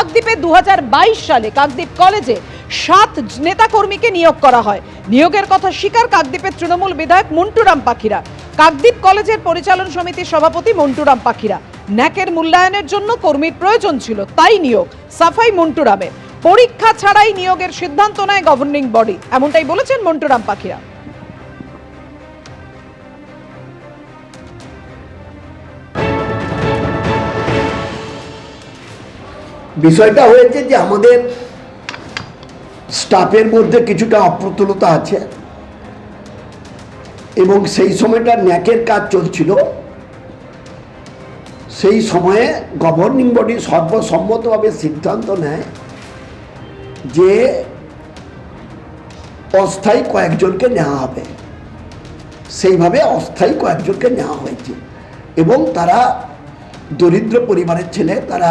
কাকদ্বীপে দুহাজার বাইশ সালে কাকদ্বীপ কলেজে সাত নেতাকর্মীকে নিয়োগ করা হয়। নিয়োগের কথা স্বীকার কাকদ্বীপের তৃণমূল বিধায়ক মন্টুরাম পাখিরা। কাকদ্বীপ কলেজের পরিচালন সমিতির সভাপতি মন্টুরাম পাখিরা। ন্যাকের মূল্যায়নের জন্য কর্মীর প্রয়োজন ছিল, তাই নিয়োগ, সাফাই মন্টুরামের পরীক্ষা ছাড়াই নিয়োগের সিদ্ধান্ত নেয় গভর্নিং বডি এমনটাই বলেছেন মন্টুরাম পাখিরা। বিষয়টা হয়েছে যে আমাদের স্টাফের মধ্যে কিছুটা অপ্রতুলতা আছে এবং সেই সময়টা ন্যাকের কাজ চলছিল। সেই সময়ে গভর্নিং বডি সর্বসম্মতভাবে সিদ্ধান্ত নেয় যে অস্থায়ী কয়েকজনকে নেওয়া হবে। সেইভাবে অস্থায়ী কয়েকজনকে নেওয়া হয়েছে এবং তারা দরিদ্র পরিবারের ছেলে, তারা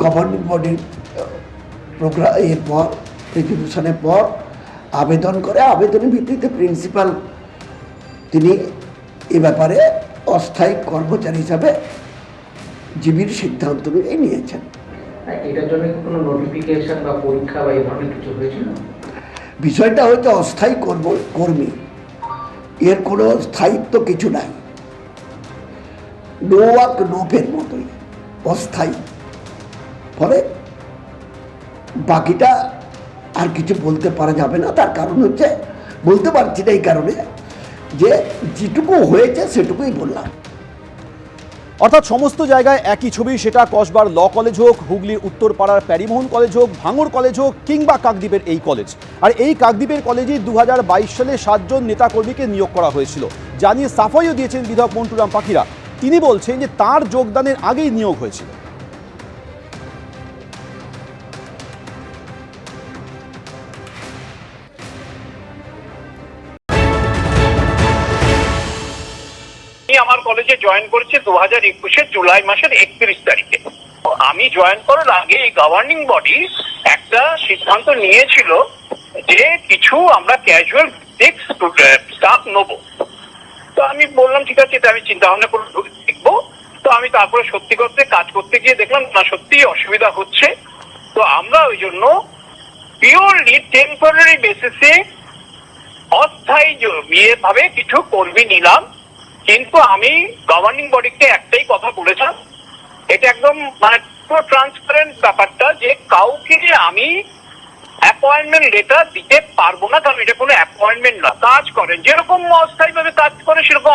গভর্নিং বডির প্রোগ্রাম এর পর রেজলিউশনের পর আবেদন করে আবেদনের ভিত্তিতে প্রিন্সিপাল তিনি এ ব্যাপারে অস্থায়ী কর্মচারী হিসাবে জীবীর সিদ্ধান্ত নিয়ে নিয়েছেন। হ্যাঁ, এটার জন্য কোনো নোটিফিকেশন বা পরীক্ষা বা এই ধরনের কিছু হয়েছিল? বিষয়টা হয়তো অস্থায়ী কর্ম কর্মী। এর কোনো স্থায়িত্ব কিছু নাই। নো ওয়ার্ক নো মতোই। অস্থায়ী। ফলে বাকিটা আর কিছু বলতে পারা যাবে না। তার কারণ হচ্ছে, বলতে পারছি না এই কারণে যে যেটুকু হয়েছে সেটুকুই বললাম। অর্থাৎ সমস্ত জায়গায় একই ছবি, সেটা কসবার ল কলেজ হোক, হুগলির উত্তরপাড়ার প্যারিমোহন কলেজ হোক, ভাঙড় কলেজ হোক, কিংবা কাকদ্বীপের এই কলেজ। আর এই কাকদ্বীপের কলেজে দু হাজার বাইশ সালে সাতজন নেতাকর্মীকে নিয়োগ করা হয়েছিল। জানিয়ে সাফাইও দিয়েছেন বিধায়ক মন্টুরাম পাখিরা তিনি বলছেন যে তার যোগদানের আগেই নিয়োগ হয়েছিল। আমার কলেজে জয়েন করেছি দু হাজার একুশের জুলাই মাসের একত্রিশ তারিখে। আমি জয়েন করার আগে এই গভর্নিং বডি একটা সিদ্ধান্ত নিয়েছিল যে কিছু আমরা ক্যাজুয়াল স্টাফ নেব। তো আমি বললাম, ঠিক আছে, এটা আমি চিন্তা ভাবনা করে দেখব। তো আমি তারপরে সত্যি করতে, কাজ করতে গিয়ে দেখলাম, না সত্যি অসুবিধা হচ্ছে। তো আমরা ওই জন্য পিওরলি টেম্পোরারি বেসিসে অস্থায়ী ভাবে কিছু কর্মী নিলাম। কিন্তু আমি গভর্নিং বডিকে একটাই কথা বলেছিলাম। এটা একদম মানে পুরো ট্রান্সপারেন্ট ব্যাপারটা যে কাউকে আমি অ্যাপয়েন্টমেন্ট লেটার দিতে পারব না, কারণ এটা কোনো অ্যাপয়েন্টমেন্ট না, কাজ করেন। যেরকম অস্থায়ী ভাবে কাজ করে, সেরকম